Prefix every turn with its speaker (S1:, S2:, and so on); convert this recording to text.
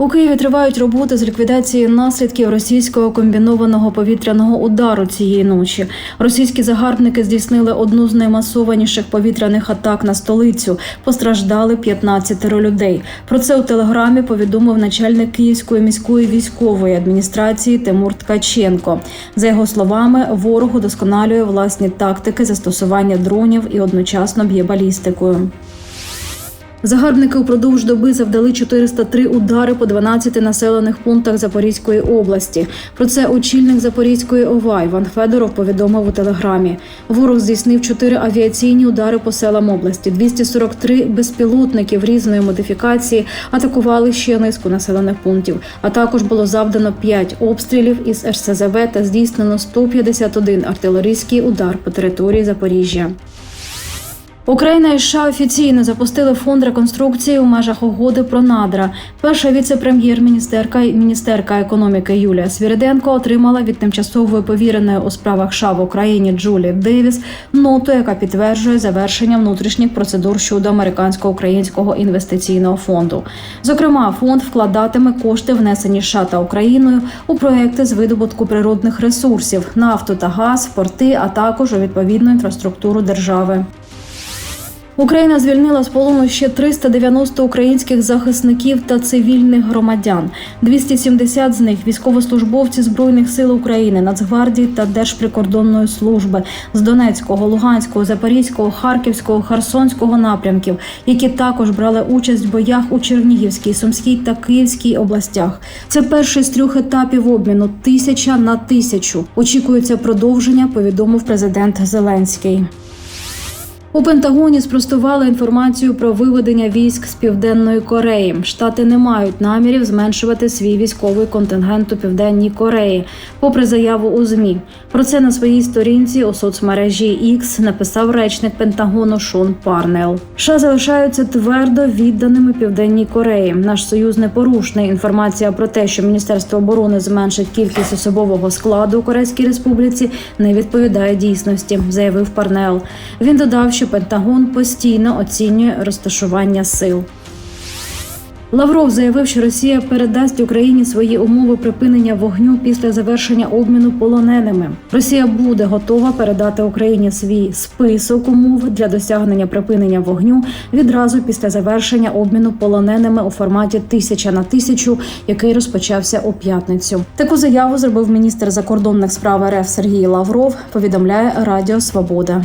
S1: У Києві тривають роботи з ліквідації наслідків російського комбінованого повітряного удару цієї ночі. Російські загарбники здійснили одну з наймасованіших повітряних атак на столицю. Постраждали 15 людей. Про це у телеграмі повідомив начальник Київської міської військової адміністрації Тимур Ткаченко. За його словами, ворог удосконалює власні тактики застосування дронів і одночасно б'є балістикою. Загарбники упродовж доби завдали 403 удари по 12 населених пунктах Запорізької області. Про це очільник Запорізької ОВА Іван Федоров повідомив у телеграмі. Ворог здійснив 4 авіаційні удари по селам області. 243 безпілотників різної модифікації атакували ще низку населених пунктів. А також було завдано 5 обстрілів із РСЗВ та здійснено 151 артилерійський удар по території Запоріжжя. Україна і США офіційно запустили фонд реконструкції у межах угоди про надра. Перша віце-прем'єр-міністерка і міністерка економіки Юлія Свіриденко отримала від тимчасової повіреної у справах США в Україні Джулі Девіс ноту, яка підтверджує завершення внутрішніх процедур щодо американсько-українського інвестиційного фонду. Зокрема, фонд вкладатиме кошти, внесені США та Україною у проекти з видобутку природних ресурсів, нафту та газ, порти, а також у відповідну інфраструктуру держави. Україна звільнила з полону ще 390 українських захисників та цивільних громадян. 270 з них військовослужбовці збройних сил України, Нацгвардії та Держприкордонної служби з Донецького, Луганського, Запорізького, Харківського, Херсонського напрямків, які також брали участь в боях у Чернігівській, Сумській та Київській областях. Це перший з трьох етапів обміну тисяча на тисячу. Очікується продовження. Повідомив президент Зеленський. У Пентагоні спростували інформацію про виведення військ з південної Кореї. Штати не мають намірів зменшувати свій військовий контингент у південній Кореї, попри заяву у змі. Про це на своїй сторінці у соцмережі X написав речник Пентагону Шон Парнел. США залишаються твердо відданими південній Кореї. Наш союз непорушний. Інформація про те, що Міністерство оборони зменшить кількість особового складу у Корейській Республіці, не відповідає дійсності, заявив Парнел. Він додав, що Пентагон постійно оцінює розташування сил. Лавров заявив, що Росія передасть Україні свої умови припинення вогню після завершення обміну полоненими. Росія буде готова передати Україні свій список умов для досягнення припинення вогню відразу після завершення обміну полоненими у форматі тисяча на тисячу, який розпочався у п'ятницю. Таку заяву зробив міністр закордонних справ РФ Сергій Лавров. Повідомляє Радіо Свобода.